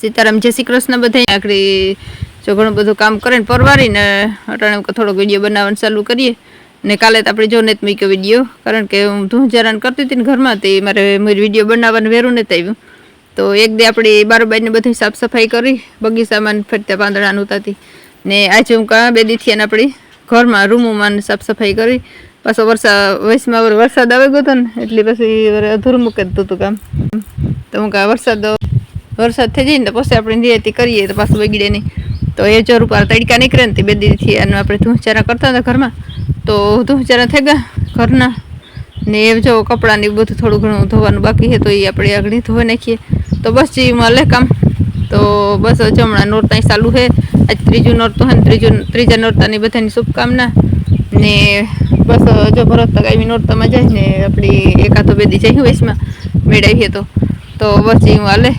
સીતારામ, જય શ્રી કૃષ્ણ બધા આગળ જો ઘણું બધું કામ કરે ને પરવારીને અટાણે થોડોક વીડિયો બનાવવાનું ચાલુ કરીએ. ને કાલે તો આપણે જો નથી મૂક્યો વીડિયો, કારણ કે હું ધૂંજરાન કરતી હતી ને ઘરમાં તે મારે વીડિયો બનાવવાનું વેરું નથી આવ્યું તો એક દે આપણે બારોબાઈને બધી સાફ સફાઈ કરી, બગીચામાં ફરતા પાંદડાનું ઉતારતી. ને આજે હું કાં બે દીથી એને આપણી ઘરમાં રૂમોમાં સાફ સફાઈ કરી. પાછો વરસાદ વયસમાં વરસાદ આવી ગયો હતો ને, એટલે પછી અધૂરું મૂકી દીધું હતું કામ. તો હું કાં વરસાદ વરસાદ થઈ જાય ને તો પછી આપણે નિયતિ કરીએ તો પાછું બગડે નહીં. તો એ ચોર ઉપર તડકા નીકળે ને તે બે દીથી અને આપણે ધૂંચારા કરતા હતા ઘરમાં. તો ધૂંચારા થઈ ગયા ઘરના. ને એ જો કપડાં ને બધું થોડું ઘણું ધોવાનું બાકી છે તો એ આપણે આગળ ધોઈ નાખીએ. તો બસ જીમાં લે કામ. તો બસ હમણાં નોરતા ચાલુ છે. આજ ત્રીજું નોરતું હોય ને ત્રીજું, ત્રીજા નોરતાની બધાની શુભકામના. ને બસ જો ભરત ગાવી નોરતામાં જાય ને આપણી એકાદો બે દી જઈ વયસમાં. મેળવીએ તો. તો બસ એ હાલે.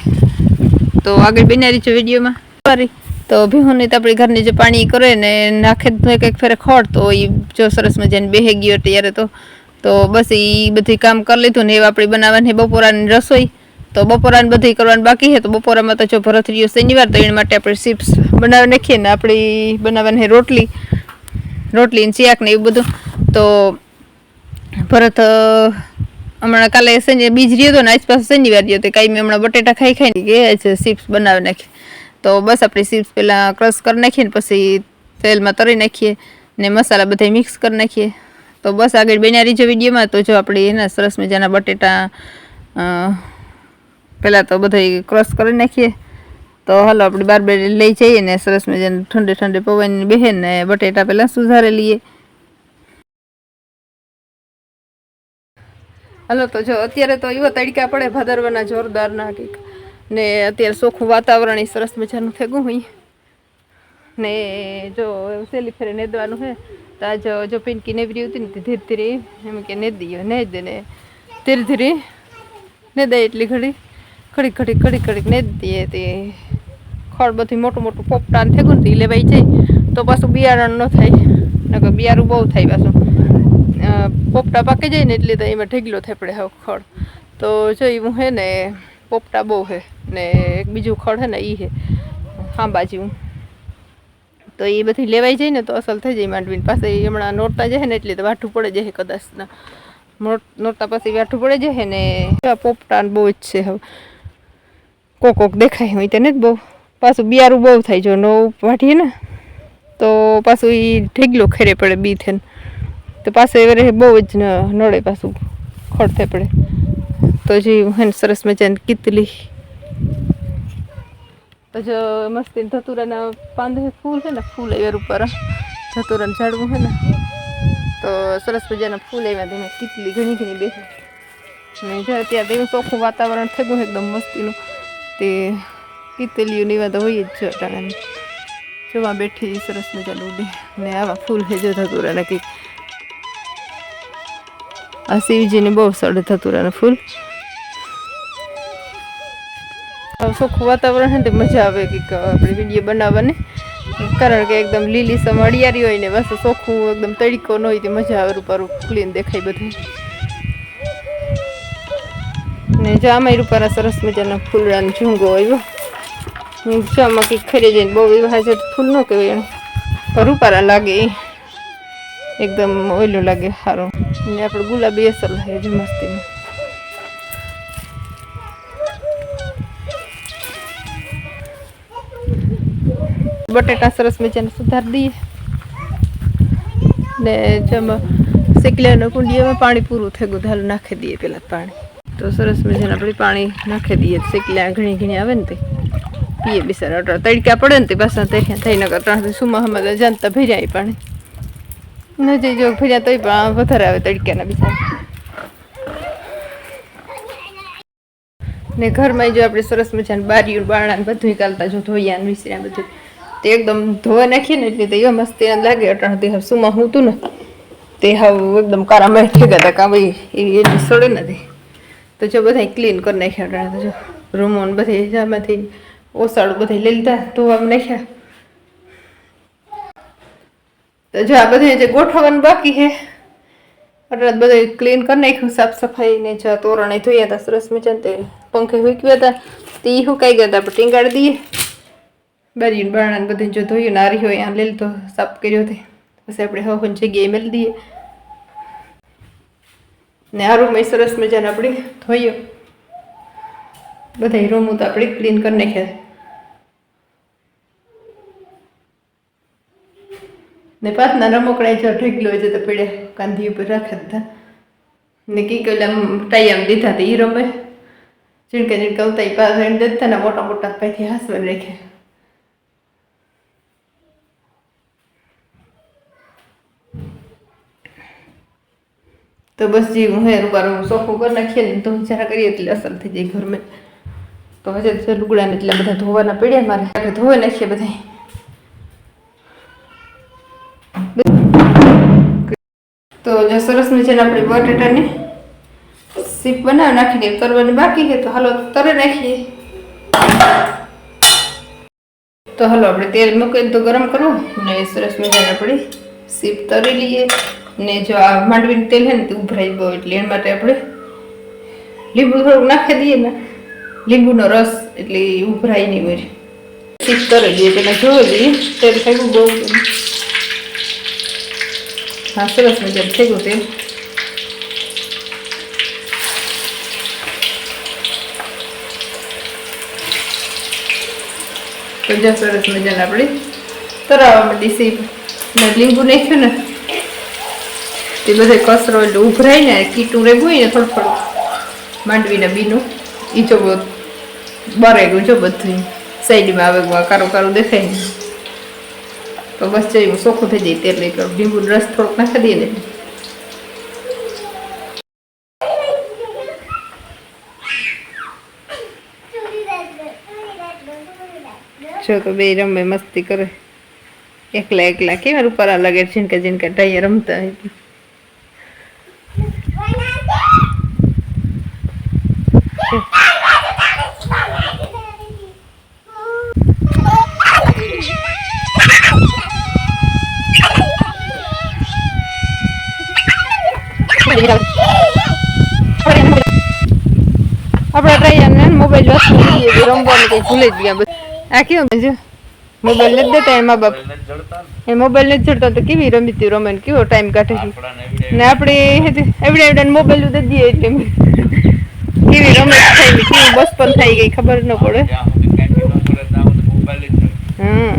તો આગળ બનાવી છે વિડીયોમાં. સોરી તો ભીહુની તો આપણી ઘરની જે પાણી કરે ને નાખે કંઈક ફેરે ખોટ તો એ જો સરસ મજાની બેહી ગયો ત્યારે તો. તો બસ એ બધી કામ કરી લીધું ને એ આપણી બનાવવાની બપોરાની રસોઈ. તો બપોરાને બધી કરવાની બાકી છે. તો બપોરામાં તો જો ભરત રહ્યો શનિવાર, તો એના માટે આપણે ચિપ્સ બનાવી નાખીએ ને આપણી બનાવવાની રોટલી. રોટલી ને ચિયાક ને એવું બધું. તો ભરત હમણાં કાલે સંજે બીજ રહ્યો હતો ને આસપાસ શનિવાર રહ્યો તો કાંઈ મેં હમણાં બટેટા ખાઈ ખાઈને ગયા છે ચિપ્સ બનાવી નાખી. તો બસ આપણે ચિપ્સ પહેલાં ક્રશ કરી નાખીએ ને પછી તેલમાં તરી નાખીએ ને મસાલા બધા મિક્સ કરી નાખીએ. તો બસ આગળ બન્યા રહીજો વિડીયોમાં. તો જો આપણે એના સરસ મજાના બટેટા પહેલાં તો બધા ક્રશ કરી નાખીએ. તો હાલો આપણે બાર લઈ જઈએ ને સરસ મજાને ઠંડે ઠંડે પવન બેહે ને બટેટા પહેલાં સુધારે લઈએ. હાલો, તો જો, અત્યારે તો એવા તડકા પડે ભાદરવાના જોરદારના કંઈક. ને અત્યારે ચોખ્ખું વાતાવરણ એ સરસ મજાનું થયું હોય. ને જો સહેલી ફેરે નેદવાનું હે. તો આજ જો પિંકી નેવરી હતી ને, તે ધીરે ધીરે એમ કે નેદી ને દે ને ધીરે ધીરે દે એટલી ઘડી. ઘડીક ઘડીક ઘડીક ઘડીક નેદીએ તે. ખડ બધી મોટું મોટું પોપટાન થયું ને, તે લેવાઈ જાય. તો પાછું બિયારણ ન થાય. નકર બિયારું બહુ થાય પાછું. પોપટા પાકી જાય ને એટલે તો એમાં ઢેગલો થેપડે પડે હવે ખડ. તો જો એવું હે ને, પોપટા બહુ હે ને એક બીજું ખડ હે ને એ હે હાંબા જેવું તો એ બધી લેવાઈ જાય ને તો અસલ થઈ જાય માંડવીની. પાસે હમણાં નોરતા જાય ને એટલે તો વાઠું પડે જાય કદાચના નોરતા પાસે વાઠું પડે જાય ને પોપટા બહુ જ છે હવે. કોક કોક દેખાય હોય તેને જ બહુ. પાછું બિયારું બહુ થાય જો નવું વાઢીએ ને, તો પાછું એ ઢેગલો ખેરે પડે બી થઈને તો પાસે એવરે બહુ જ નડે પાછું, ખડતે પડે. તો જે હેને સરસ મજાની કીતલી. તો જો મસ્તી ધતુરાના પાંદે ફૂલ છે ને, ફૂલ એવર ઉપર ધતુરાને ઝાડવું છે ને, તો સરસ મજાના ફૂલ એવા તેને કીતલી ઘણી ઘણી બેસે ને જો અત્યારે તો ચોખ્ખું વાતાવરણ થઈ ગયું એકદમ મસ્તીનું, તે કીતલીઓની વાત હોય જ છે અટાણાની જોવા બેઠી સરસ મજાનું ઉડી ને આવા ફૂલ છે જો ધતુરાના કંઈક. આ શિવજીને બહુ સડે ધતુરાના ફૂલ. હવે ચોખ્ખું વાતાવરણ હોય ને મજા આવે કે આપણે વીડિયો બનાવવાની. કારણ કે એકદમ લીલી સમ અડિયારી હોય ને બસ ચોખ્ખું એકદમ તડીકો ન હોય તે મજા આવે રૂપારું ક્લીન દેખાય બધું. ને જો આમાં રૂપારા સરસ મજાના ફૂલડાનો ઝૂંગો આવ્યો. હું જો આમાં કંઈક ખરી જઈને બહુ એવા ફૂલ ન કહેવાય રૂપારા લાગે એકદમ ઓયલું લાગે સારું. આપણે ગુલાબી અસર લાગે છે મસ્તીનું. બટેટા સરસ મજાને સુધારી દઈએ. ને જેમાં શેકલાના કુંડીયામાં પાણી પૂરું થઈ ગયું હાલ નાખી દઈએ પેલા પાણી. તો સરસ મજાને આપણે પાણી નાખી દઈએ. શેકલા ઘણી ઘણી આવે ને તે. પીએ અટળ તડકા પડે ને તે પાછા થઈ થઈને ત્રણ સુમા હમણાં જાણતા ભર્યા પાણી. નજી જો ભર્યા તોય વધારે આવે તડકાના બીજા. ને ઘરમાં જો આપણે સરસ મજાની બારીયું બારણા બધું કાલતા જો ધોયા વિસર્યા બધું તે એકદમ ધોવા નાખીએ ને એટલે તો એવા મસ્તી એને લાગે અટાણ તે હવે સુમાં હું તું ને. તે હવે એકદમ કારામાં થઈ ગયા હતા કાં ભાઈ એવી એટલી સડે નથી તો જો બધા ક્લીન કરી નાખ્યા અટાણા તો જો રૂમો બધે જામાંથી ઓસાડું બધે લઈ લીધા, ધોવામાં નાખ્યા. તો જો આ બધું જે ગોઠવવાનું બાકી છે અટલા બધું ક્લીન કરી નાખ્યું, સાફ સફાઈ ને જો તોરણે ધોયા હતા સરસ મજાને તે પંખે મૂક્યા હતા તે એ હુકાઈ ગયો તો, આપણે ટીંગાડી દઈએ. બારી બારણાને બધું જો ધોયું નારી હોય આ લીલ તો સાફ કર્યો તે. પછી આપણે હવે જગ્યાએ મેળી દઈએ. ને આ રૂમ સરસ મજાને આપણે ધોયું. બધા રૂમ તો આપણે ક્લીન કરી નાખ્યા. ને પાછના રમકડા જો ઢગલો છે તો પીડે કાંધી ઉપર રાખે હતા ને કી કઈ આમ ટાઈમ દીધા હતા એ રમે. ઝીણકા ઝીણકા ઉતાઈ પાસે દેતા ને મોટા મોટા પાછી હાસવા રાખે તો બસ જે, હું હે ઉપર હું સોફો કરી નાખીએ ને તો જરા કરીએ એટલે અસર થઈ જાય ઘરમાં. તો હજે લુગડાને એટલા બધા ધોવાના પડ્યા મારે. ધોવા નાખીએ બધા તો જો સરસ મજાના આપણે બટેટાની સીપ બનાવી નાખીને તરવાની બાકી છે, તો હાલો તરે નાખીએ. તો હાલો આપણે તેલ મૂકીને તો ગરમ કરવું ને સરસ મજાને આપણે સીપ તરી લઈએ. ને જો આ માંડવીનું તેલ છે ને તે ઉભરાઈ ગયો, એટલે એના માટે આપણે લીંબુ થોડુંક નાખી દઈએ ને. લીંબુનો રસ એટલે ઉભરાઈ નહીં હોય. સીપ તરી દઈએ પેલા જોઈ લઈએ. તેલ ખાઈ બહુ હા, સરસ મજા થઈ ગયું તેલ. જો સરસ મજાને આપણે. તરાવવા માંડી સી ને લીંબુ નાખ્યું ને. તે બધે કચરો એટલે ઉભરાય ને, કીટું રેગું હોય ને થોડું થોડું માંડવીના બીનું એ જો બરે ગયું જો બધું સાઈડમાં આવે, કારું કારું દેખાય ને તો બસ જો હું ચોખ્ખું થઈ જાય તેલ લઈ લીંબુ રસ થોડોક નાખી દઈએ ને. તો બે રમે મસ્તી કરે. એકલા એકલા કેવા રૂપારા લાગે ઝીણકા ઝીણકા ટાઈ રમતા હોય આપણે કેવું તો કેવી રમે ને કેવો ટાઈમ કાઢે છે ને આપણે એવડે એવડે મોબાઈલ દે દઈએ કેવી રમત થઈ ને બસ પર થઈ ગઈ ખબર ન પડે હમ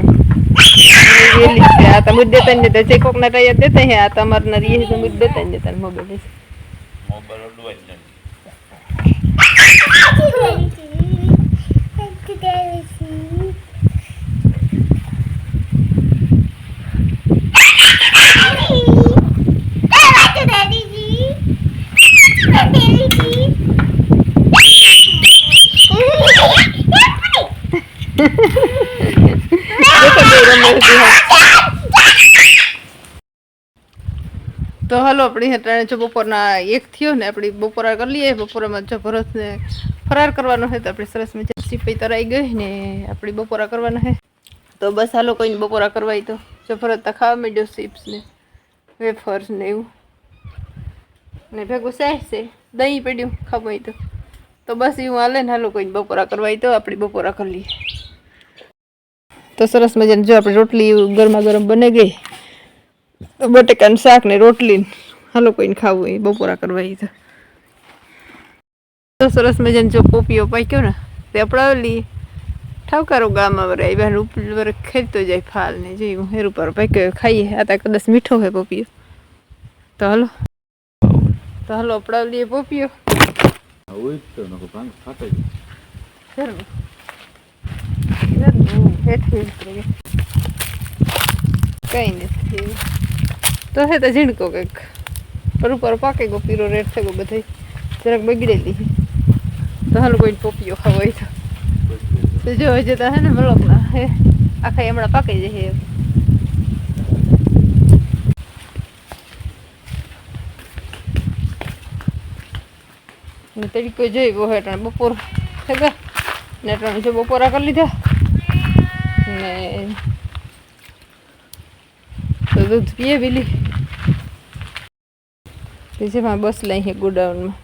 આ તમે દેતા ને દેતા જે કોક ના ટાયર દેતા હે આ તમાર ના રીએ તો મુદ દેતા ને. દેતા મોબાઈલ તો હાલો આપણે હેઠળ જો બપોરના એક થયો ને આપણે બપોરા કરી લઈએ. બપોરામાં જો ભરતને ફરાર કરવાનો હોય તો આપણે સરસ મજા સીપાઈ તરાઈ ગઈ ને આપણી બપોરા કરવાના છે તો બસ હાલો કોઈને બપોરા કરવાય તો. જો ભરત ખાવા માંડ્યો ચિપ્સ ને વેફર્સ ને એવું. ને ભેગું છે. દહીં પડ્યું ખવાય તો. તો બસ એવું હાલે ને હાલો કોઈને બપોરા કરવાય તો આપણી બપોરા કરી લઈએ. તો સરસ મજાની જો આપણે રોટલી ગરમા ગરમ બને ગઈ. બટેકાનું શાક ને રોટલી હાલો કોઈને ખાવું એ બપોરા કરવા એ તો સરસ મજાનો જો પોપીઓ પાક્યો ને, તે અપડાવેલી ઠાવકારો ગામમાં વરે આવ્યા ઉપર વરે ખેલતો જાય ફાલ ને જઈ હું હેર ઉપર પાક્યો, ખાઈએ. આ તા કદાચ મીઠો હોય પોપીઓ. તો હાલો. તો હાલો અપડાવેલી પોપીઓ. કઈ નથી. તો હે તો ઝીણકો કંઈક. પર ઉપર પાકે ગો પીરો રેડ થઈ ગયો બધે જરાક બગડેલી તો હાલ કોઈ પોપીઓ ખાવા હોય તો. જો જતા હે ને મલક ના હે. આખા હમણાં પાકી જાય ને તરીકો જોઈ ગયો હેઠળ બપોર થઈ ગયા ને ત્રણ જો બપોરા કરી લીધા. ને તો દૂધ પીએ પેલી જેમાં બસ લઈ ગોડાઉનમાં.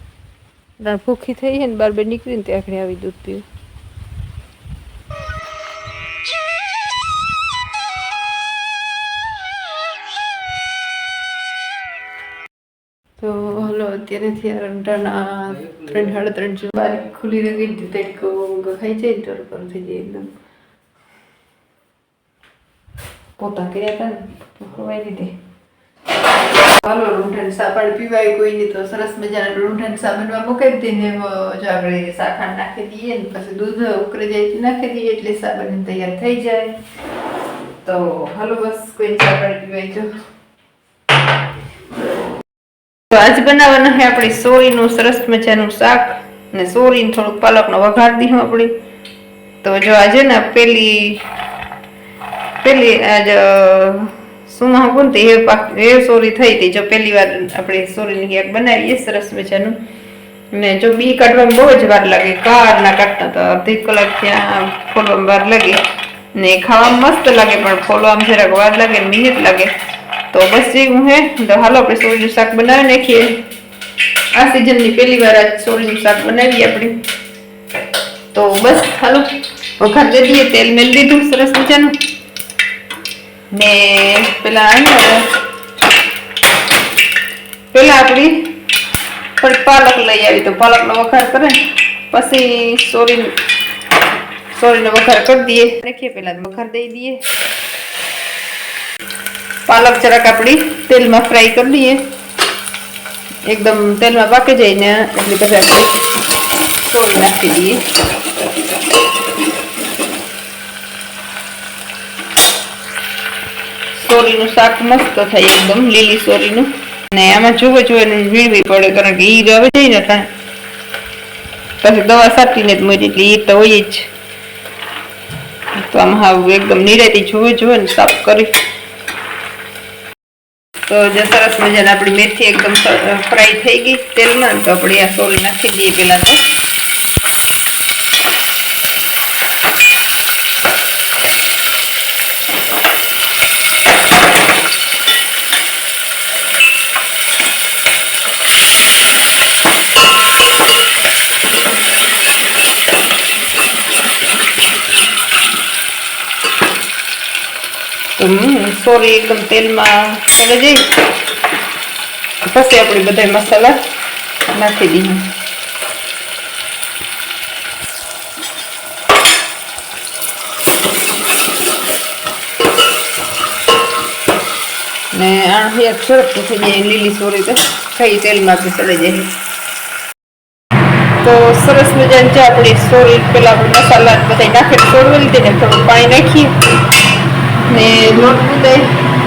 કારણ ભૂખી થઈ છે ને બાર બે નીકળીને ત્યાં આખરે આવી દૂધ પીવું. તો હલો, અત્યારે ત્યારે રંટાણા ત્રણ, સાડા ત્રણ છે બાર ખુલી રહી ગઈ તેટકો ખાઈ જાય તો પર થઈ જાય એકદમ. પોતા કર્યા હતા ને ખવાઈ દીધી હાલો રૂંઠણ સા પાણી પીવાય કોઈ તો સરસ મજાના રૂંઠણ સા બનવા આપણે ને પછી દૂધ ઉકળી જાય નાખી આજ બનાવવાના છે સોરી નું સરસ મજાનું શાક ને સોરીને થોડુંક પાલકનો વઘાર દીધું આપણે. તો જો આજે ને પેલી પેલી આજ શું કહું તે એ એ સોરી થઈ હતી. જો પહેલી વાર આપણે સોરીની ક્યાંક બનાવીએ, સરસ મજાનું. ને જો બી કાઢવામાં બહુ જ વાર લાગે. કાર ના કાઢતા તો અડધી કલાક ત્યાં ફોલવામાં વાર લાગે. ને ખાવામાં મસ્ત લાગે, પણ ફોલવામાં જરાક વાર લાગે, મિનિટ લાગે. તો બસ જેવું હે તો હાલો આપણે સોરીનું શાક બનાવી નાખીએ. આ સિઝનની પહેલી વાર આજ સોરીનું શાક બનાવીએ આપણે. તો બસ, હાલો. વઘાર દે દઈએ, તેલ મેળ દીધું, સરસ મજાનું. ને પેલા પેલા આપણી થોડીક પાલક લઈ આવી તો પાલકનો વઘાર કરે પછી સોરી સોરીનો વઘાર કરી દઈએ. રાખીએ પેલા વઘાર દઈ દઈએ. પાલક જરાક આપણી તેલમાં ફ્રાય કરી દઈએ. એકદમ તેલમાં પાકી જાય ને એટલે પછી આપણે સોરી નાખી દઈએ. સોરીનું શાક મસ્ત થાય એકદમ, લીલી સોરીનું. ને આમાં જોવે જોવે વીણવી પડે, કારણ કે ઈ રવે જાય ને કાંઈ. પછી દવા સાટીને જ મરી એટલે ઈ તો હોય જ. તો આમ હાવ એકદમ નિરાતી જોવે જોવે ને સાફ કરી. તો જે સરસ મજાની આપણી મેથી એકદમ ફ્રાય થઈ ગઈ તેલમાં. તો આપણે આ સોરી નાખી દઈએ પેલા તો. સોરી એકદમ તેલમાં ચડે જઈ પછી આપણે બધા મસાલા નાખી દઈએ. ને આ એક ઝડપથી થઈ જાય લીલી સોરી તો ખાઈ તેલમાં બી ચડી જાય. તો સરસ મજાની છે આપણી સોરી, પેલા આપણે મસાલા બધા નાખીને સોરવી લીધી ને થોડું પાણી નાખીએ. ને લોટ મૂકાય